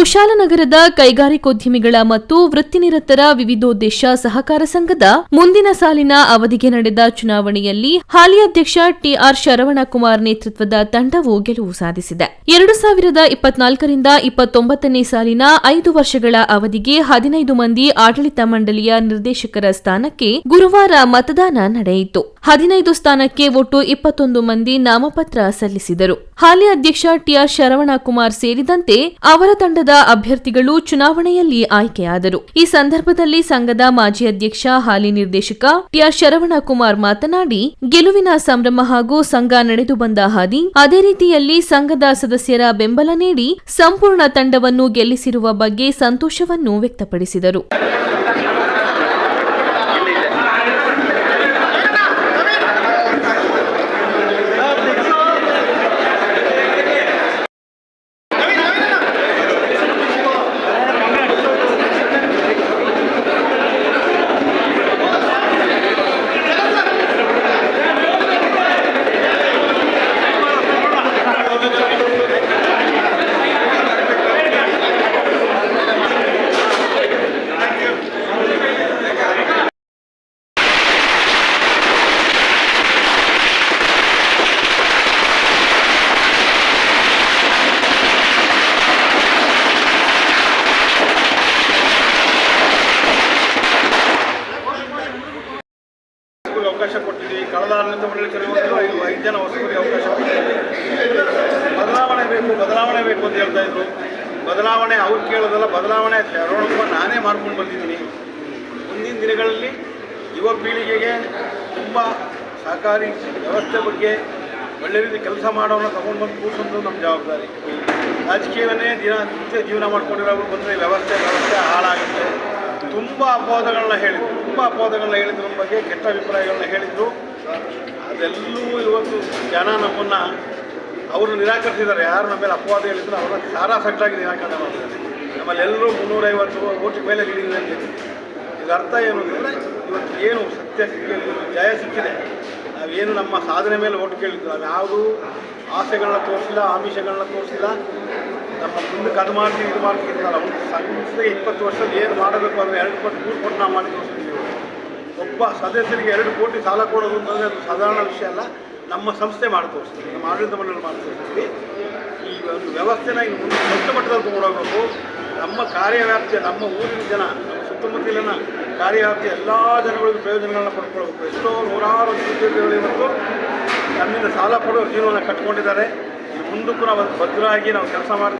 ಕುಶಾಲನಗರದ ಕೈಗಾರಿಕೋದ್ಯಮಿಗಳ ಮತ್ತು ವೃತ್ತಿನಿರತರ ವಿವಿಧೋದ್ದೇಶ ಸಹಕಾರ ಸಂಘದ ಮುಂದಿನ ಸಾಲಿನ ಅವಧಿಗೆ ನಡೆದ ಚುನಾವಣೆಯಲ್ಲಿ ಹಾಲಿ ಅಧ್ಯಕ್ಷ ಟಿಆರ್ ಶರವಣಕುಮಾರ್ ನೇತೃತ್ವದ ತಂಡವು ಗೆಲುವು ಸಾಧಿಸಿದೆ. ಎರಡು ಸಾವಿರದ ಇಪ್ಪತ್ನಾಲ್ಕರಿಂದ ಇಪ್ಪತ್ತೊಂಬತ್ತನೇ ಸಾಲಿನ ಐದು ವರ್ಷಗಳ ಅವಧಿಗೆ ಹದಿನೈದು ಮಂದಿ ಆಡಳಿತ ಮಂಡಳಿಯ ನಿರ್ದೇಶಕರ ಸ್ಥಾನಕ್ಕೆ ಗುರುವಾರ ಮತದಾನ ನಡೆಯಿತು. ಹದಿನೈದು ಸ್ಥಾನಕ್ಕೆ ಒಟ್ಟು ಇಪ್ಪತ್ತೊಂದು ಮಂದಿ ನಾಮಪತ್ರ ಸಲ್ಲಿಸಿದರು. ಹಾಲಿ ಅಧ್ಯಕ್ಷ ಟಿಆರ್ ಶರವಣಕುಮಾರ್ ಸೇರಿದಂತೆ ಅವರ ತಂಡದ ಅಭ್ಯರ್ಥಿಗಳು ಚುನಾವಣೆಯಲ್ಲಿ ಆಯ್ಕೆಯಾದರು. ಈ ಸಂದರ್ಭದಲ್ಲಿ ಸಂಘದ ಮಾಜಿ ಅಧ್ಯಕ್ಷ, ಹಾಲಿ ನಿರ್ದೇಶಕ ಟಿಆರ್ ಶರವಣಕುಮಾರ್ ಮಾತನಾಡಿ, ಗೆಲುವಿನ ಸಂಭ್ರಮ ಹಾಗೂ ಸಂಘ ನಡೆದು ಬಂದ ಹಾದಿ ಅದೇ ರೀತಿಯಲ್ಲಿ ಸಂಘದ ಸದಸ್ಯರ ಬೆಂಬಲ ನೀಡಿ ಸಂಪೂರ್ಣ ತಂಡವನ್ನು ಗೆಲ್ಲಿಸಿರುವ ಬಗ್ಗೆ ಸಂತೋಷವನ್ನು ವ್ಯಕ್ತಪಡಿಸಿದರು ಹೊಸಬರಿಗೆ ಅವಕಾಶ ಕೊಟ್ಟಿದ್ದೀವಿ ಕಳೆದ ಆಡಳಿತ ಮಂಡಳಿ ಚುನಾವಣೆಯಲ್ಲೂ ಐದು ಜನ ಹೊಸಬರಿಗೆ ಅವಕಾಶ ಕೊಟ್ಟಿದ್ದೀವಿ ಬದಲಾವಣೆ ಬೇಕು ಬದಲಾವಣೆ ಬೇಕು ಅಂತ ಹೇಳ್ತಾ ಇದ್ರು. ಬದಲಾವಣೆ ಅವ್ರು ಕೇಳೋದಲ್ಲ, ಬದಲಾವಣೆ ಅರೋಣಪ್ಪ ನಾನೇ ಮಾಡ್ಕೊಂಡು ಬಂದಿದ್ದೀನಿ. ಮುಂದಿನ ದಿನಗಳಲ್ಲಿ ಯುವ ಪೀಳಿಗೆಗೆ ತುಂಬ ಸಹಕಾರಿ ವ್ಯವಸ್ಥೆ ಬಗ್ಗೆ ಒಳ್ಳೆ ರೀತಿ ಕೆಲಸ ಮಾಡೋಣ ತಗೊಂಡು ಬಂದು ಕೂರಿಸೋದು ನಮ್ಮ ಜವಾಬ್ದಾರಿ. ರಾಜಕೀಯವನ್ನೇ ದಿನ ನಿತ್ಯ ಜೀವನ ಮಾಡ್ಕೊಂಡಿರೋರು ಬಂದರೆ ವ್ಯವಸ್ಥೆ ವ್ಯವಸ್ಥೆ ಹಾಳಾಗುತ್ತೆ. ತುಂಬ ಅಪವಾದಗಳನ್ನ ಹೇಳಿದರು. ತುಂಬ ಅಪವಾದಗಳನ್ನ ಹೇಳಿದ್ರ ಬಗ್ಗೆ ಕೆಟ್ಟ ಅಭಿಪ್ರಾಯಗಳನ್ನ ಹೇಳಿದರು. ಅದೆಲ್ಲವೂ ಇವತ್ತು ಜನ ನಮ್ಮನ್ನು ಅವರು ನಿರಾಕರಿಸಿದ್ದಾರೆ. ಯಾರು ನಮ್ಮ ಮೇಲೆ ಅಪವಾದ ಹೇಳಿದ್ರು ಅವರ ಸಾರಾ ಸಟ್ಟಾಗಿ ನಿರಾಕರಣೆ ಮಾಡಿದ್ದಾರೆ ನಮ್ಮಲ್ಲಿ ಎಲ್ಲರೂ ಮುನ್ನೂರೈವತ್ತು ಕೋಟಿ ಮೇಲೆ ಲೀಡಿಂಗ್ ಇದರ ಅರ್ಥ ಏನು ಇವತ್ತು ಏನು ಸತ್ಯ ಸಿಕ್ಕಿದೆ ಜಯ ಸಿಕ್ಕಿದೆ. ನಾವೇನು ನಮ್ಮ ಸಾಧನೆ ಮೇಲೆ ಓಟ್ ಕೇಳಿದ್ದು ನಾವು ಯಾವುದೂ ಆಸೆಗಳನ್ನ ತೋರಿಸಿಲ್ಲ, ಆಮಿಷಗಳನ್ನ ತೋರಿಸಿಲ್ಲ. ನಮ್ಮ ಮುಂದೆ ಅದು ಮಾಡ್ತೀವಿ, ಇದು ಮಾಡ್ತೀವಿ ಅಂತ ಒಂದು ಸಂಸ್ಥೆಗೆ ಇಪ್ಪತ್ತು ವರ್ಷದ ಏನು ಮಾಡಬೇಕು ಅಂದರೆ ಎರಡು ಕೋಟಿ ಮೂರು ಕೋಟಿ ನಾವು ಮಾಡಿ ತೋರಿಸ್ತೀವಿ ಒಬ್ಬ ಸದಸ್ಯರಿಗೆ ಎರಡು ಕೋಟಿ ಸಾಲ ಕೊಡೋದು ಅಂತಂದರೆ ಅದು ಸಾಧಾರಣ ವಿಷಯ ಅಲ್ಲ. ನಮ್ಮ ಸಂಸ್ಥೆ ಮಾಡಿ ತೋರಿಸ್ತೀವಿ ನಮ್ಮ ಆಡಳಿತ ಮಂಡಳಿ ಮಾಡಿ ತೋರಿಸ್ತೀವಿ ಈ ಒಂದು ವ್ಯವಸ್ಥೆನ ಇನ್ನು ಮುಂದೆ ದೊಡ್ಡ ಮಟ್ಟದಲ್ಲಿ ತೊಗೊಂಡೋಗ್ಬೇಕು. ನಮ್ಮ ಕಾರ್ಯವ್ಯಾಪ್ತಿಯ, ನಮ್ಮ ಊರಿನ ಜನ, ನಮ್ಮ ಸುತ್ತಮುತ್ತಲಿನ ಕಾರ್ಯವ್ಯಾಪ್ತಿಯ ಎಲ್ಲ ಜನಗಳಿಗೂ ಪ್ರಯೋಜನಗಳನ್ನ ಪಡ್ಕೊಳ್ಬೇಕು. ಎಷ್ಟೋ ನೂರಾರು ನಿರುದ್ಯೋಗಿಗಳು ಇವತ್ತು ನಮ್ಮಿಂದ ಸಾಲ ಪಡೆದು ಜೀವನ ಕಟ್ಕೊಂಡಿದ್ದಾರೆ. ಮುಂದಕ್ಕೂ ನಾವು ಭದ್ರವಾಗಿ ನಾವು ಕೆಲಸ ಮಾಡಿ